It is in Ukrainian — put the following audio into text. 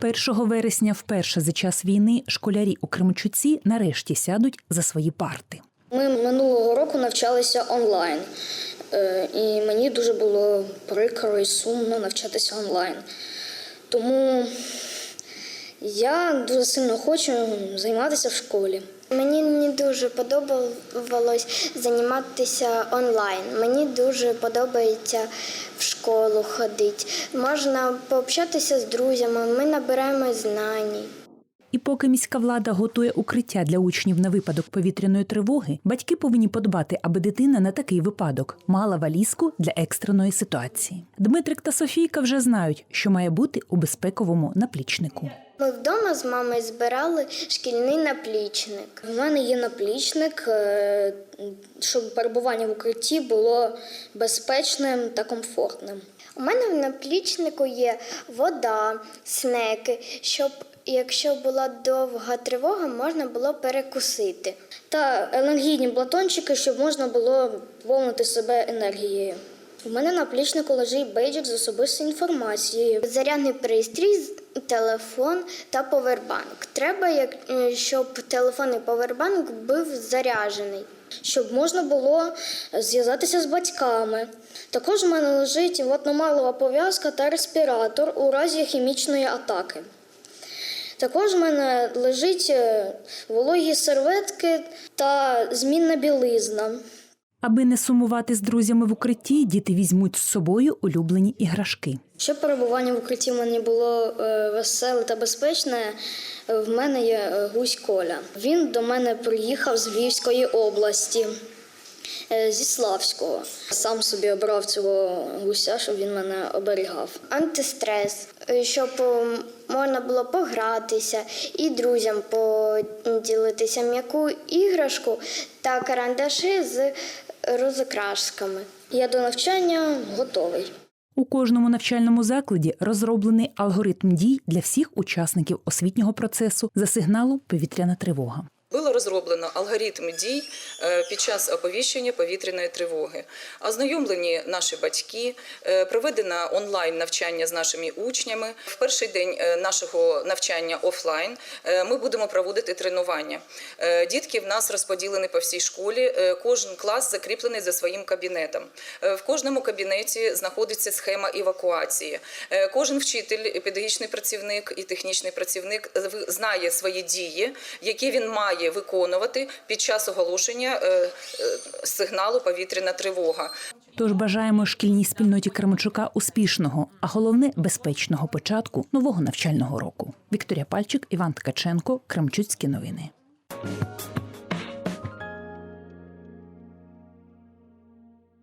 1 вересня, вперше за час війни, школярі у Кремчуці нарешті сядуть за свої парти. Ми минулого року навчалися онлайн, Е, і мені дуже було прикро і сумно навчатися онлайн. Тому я дуже сильно хочу займатися в школі. Мені не дуже подобалось займатися онлайн. Мені дуже подобається в школу ходити. Можна пообщатися з друзями, ми набираємо знань. І поки міська влада готує укриття для учнів на випадок повітряної тривоги, батьки повинні подбати, аби дитина на такий випадок мала валізку для екстреної ситуації. Дмитрик та Софійка вже знають, що має бути у безпековому наплічнику. Ми вдома з мамою збирали шкільний наплічник. У мене є наплічник, е, щоб перебування в укритті було безпечним та комфортним. У мене в наплічнику є вода, снеки, щоб якщо була довга тривога, можна було перекусити. Та енергійні батончики, щоб можна було повнити себе енергією. У мене на плічнику лежить бейджик з особистою інформацією. Зарядний пристрій, телефон та повербанк. Треба, е, щоб телефон і повербанк був заряджений. щоб можна було зв'язатися з батьками. Також у мене лежить ватномалова пов'язка та респіратор у разі хімічної атаки. Також у мене лежить е, вологі серветки та змінна білизна. Аби не сумувати з друзями в укритті, діти візьмуть з собою улюблені іграшки. Щоб перебування в укритті в мене було е, веселе та безпечне, е, в мене є е, гусь Коля. Він до мене приїхав з Львівської області, зі Славського. Сам собі обрав цього гуся, щоб він мене оберігав. Антистрес, щоб можна було погратися і друзям поділитися м'яку іграшку та карандаші з розокрашками. Я до навчання готовий. У кожному навчальному закладі розроблений алгоритм дій для всіх учасників освітнього процесу за сигналом повітряна тривога. Було розроблено алгоритм дій е, під час оповіщення повітряної тривоги. Ознайомлені наші батьки, е, проведено онлайн навчання з нашими учнями. В перший день е, нашого навчання офлайн ми будемо проводити тренування. Дітки в нас розподілені по всій школі. Кожен клас закріплений за своїм кабінетом. В кожному кабінеті знаходиться схема евакуації. Кожен вчитель, педагогічний працівник і технічний працівник знає свої дії, які він має виконувати під час оголошення е, е, сигналу повітряна тривога. Тож бажаємо шкільній спільноті Кременчука успішного, а головне безпечного початку нового навчального року. Вікторія Пальчик, Іван Ткаченко, Кремчуцькі новини.